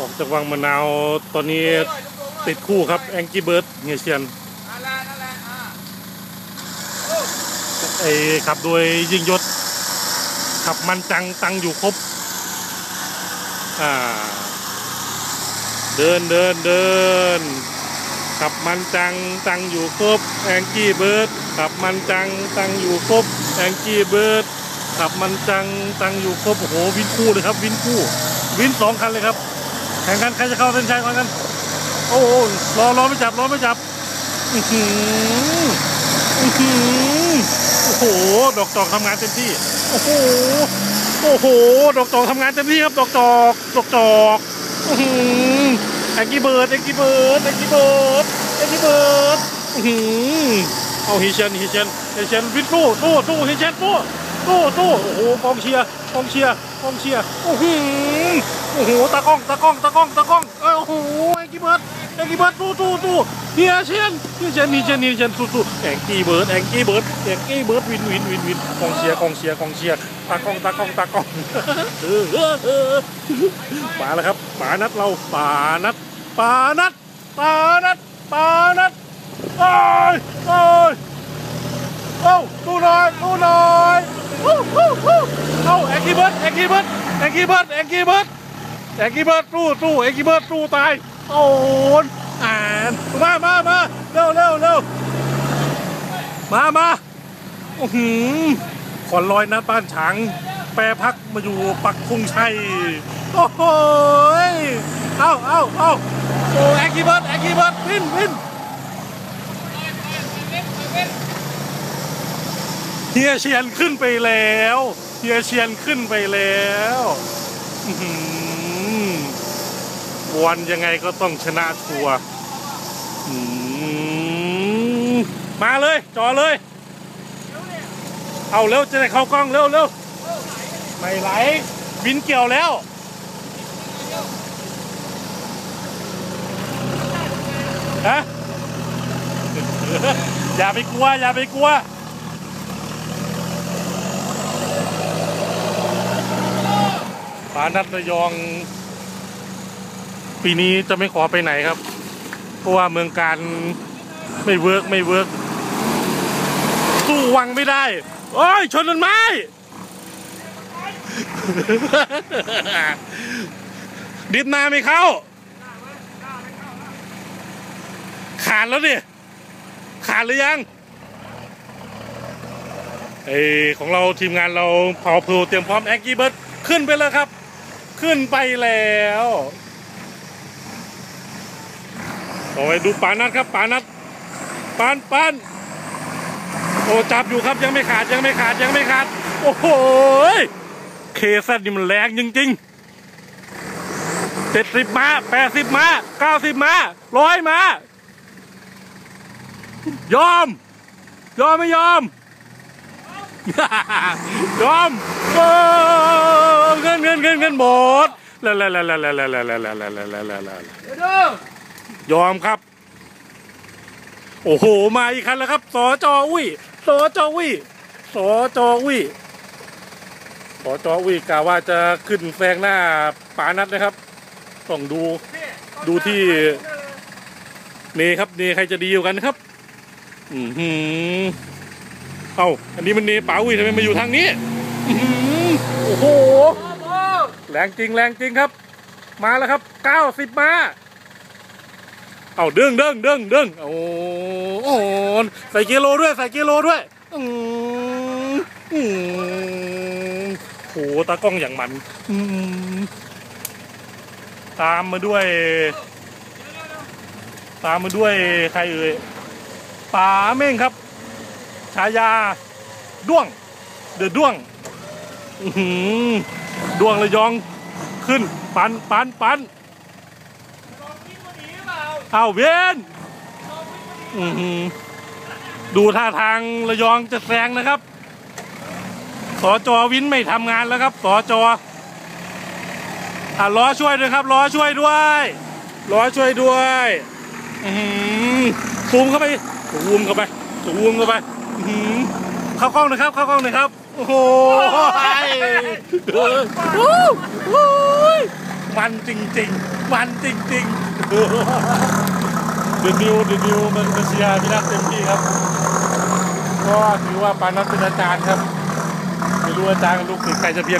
ออกจากวังมะนาวตอนนี้ติดคู่ครับแองกี้เบิร์ดเฮียเชียนไอ้ขับโดยยิ่งยศ ขับมันจังตังอยู่ครบ อ่า เดินเดินเดินขับมันจังตังอยู่ครบแองกี้เบิร์ดขับมันจังตังอยู่ครบแองกี้เบิร์ดขับมันจังตังอยู่ครบโอ้โหวินคู่เลยครับ วินคู่ วินสองคันเลยครับ แข่งกันใครจะเข้าเส้นชัยก่อนกัน โอ้โหรอรอไม่จับรอไม่จับอือหืออือหือโอ้โหดอกจอกทำงานเต็มที่ โอ้โหโอ้โหดอกจอกทำงานเต็มที่ครับดอกจอกดอกจอกอื้อหือแองกี้เบิร์ดแองกี้เบิร์ดแองกี้เบิร์ดแองกี้เบิร์ดอือหือเอาฮิเชนฮิเชนฮิเชนวิทสู้สู้สู้ฮิเชนสู้สู้สู้โอ้โหกองเชียร์กองเชียร์ กองเชียร์โอ้โหโอ้โหตากล้องตากล้องตากล้องตากล้องเอ้ยโอ้โหแองกี้เบิร์ดแองกี้เบิร์ดสู้สู้สู้เฮียเชนเฮียเชนฮิเชนฮิเชนสู้สู้แองกี้เบิร์ดแองกี้เบิร์ดแองกี้เบิร์ดวินวินวินวินกองเชียร์กองเชียร์กองเชียร์ตากล้องตากล้องตากล้องเออเออเออมาแล้วครับป่านัดเราป่านัดป่านัดป่านัดป่านัดโอ้ยโอ้ยเอ้าดูหน่อยดูหน่อย วู้วู้วู้เอ้าแองกี้เบิร์ดแองกี้เบิร์ดแองกี้เบิร์ดแองกี้เบิร์ดแองกี้เบิร์ดสู้สู้แองกี้เบิร์ดสู้ตายโอ้ยอ่านมามามาเร็วเร็วเร็วมามาอื้อหือขอนลอยนะบ้านฉางแปรพักมาอยู่ปักธงชัยโอ้โหเอ้าเอ้าเอ้าโอ้แองกี้เบิร์ดแองกี้เบิร์ดวินวิน เฮียเชียนขึ้นไปแล้วเฮียเชียนขึ้นไปแล้ววันยังไงก็ต้องชนะชัวร์มาเลย จอเลย เอาเร็วจะได้เข้ากล้องเร็วเร็วไม่ไหลวินเกี่ยวแล้วฮะอย่าไปกลัว อย่าไปกลัวานัดระยอง ปีนี้จะไม่ขอไปไหนครับ เพราะว่าเมืองการไม่เวิร์กไม่เวิร์กสู้วังไม่ได้ โอ้ย ชนต้นไม้ ดิดนาไม่เข้า ขาดแล้วดิขาดหรือยังเออของเราทีมงานเราเผาเพลเตรียมพร้อมแองกี้เบิร์ดขึ้นไปแล้วครับ ขึ้นไปแล้วโอ้ยดูปานัดครับปานัดปานปานโอ้จับอยู่ครับยังไม่ขาดยังไม่ขาดยังไม่ขาด โอ้โหเคซนี่มันแรงจริงๆเจ็ดสิบมาแปดสิบมาเก้าสิบมาร้อยมายอม ยอมไม่ยอม ยอมเออ นเงินหมดแล้วแล้วแล้วแล้วแล้วแล้วแล้วแล้วแล้วแล้วแล้วแล้วเดี๋ยอมครับ โอ้โห มาอีกคันแล้วครับสอจอุ้ยสอจอุ้ยสอจอุ้ยสอจอุ้ยกะว่าจะขึ้นแซงหน้าปานัดนะครับ ต้องดู ดูที่นี่ครับนี่ใครจะดีอยู่กันครับ อือหือเอ้า อันนี้มันนี่ป๋าอุ้ยทำไมมาอยู่ทางนี้ โอ้โห แรงจริงแรงจริงครับ มาแล้วครับเก้าสิบมา เอาเด้งเด้งเด้งเด้งโอ้โหใส่กิโลด้วยใส่กิโลด้วยอืมอืมโหตากล้องอย่างมันอืมตามมาด้วย ตามมาด้วยใครเอ่ยป๋าเม่งครับฉายาด้วง เดือด้วง อื้อหือ ดวงระยองขึ้น ปันปันปันเอาเวนอื้อหือดูท่าทางระยองจะแซงนะครับสอจอวินไม่ทำงานแล้วครับสอจออะล้อช่วยด้วยครับล้อช่วยด้วยล้อช่วยด้วยซูมเข้าไปซูมเข้าไปซูมเข้าไปเข้ากล้องหนะครับ เข้ากล้องหนะครับ โอ้โหเออวู้ยมันจริงๆ มันจริงๆเดนิวเดนิวมันเชียร์พี่นักเต็มที่ครับ ก็ถือว่าปานัทเป็นอาจารย์ครับ ไม่รู้อาจารย์กับลูกศิษย์ใครจะเพียง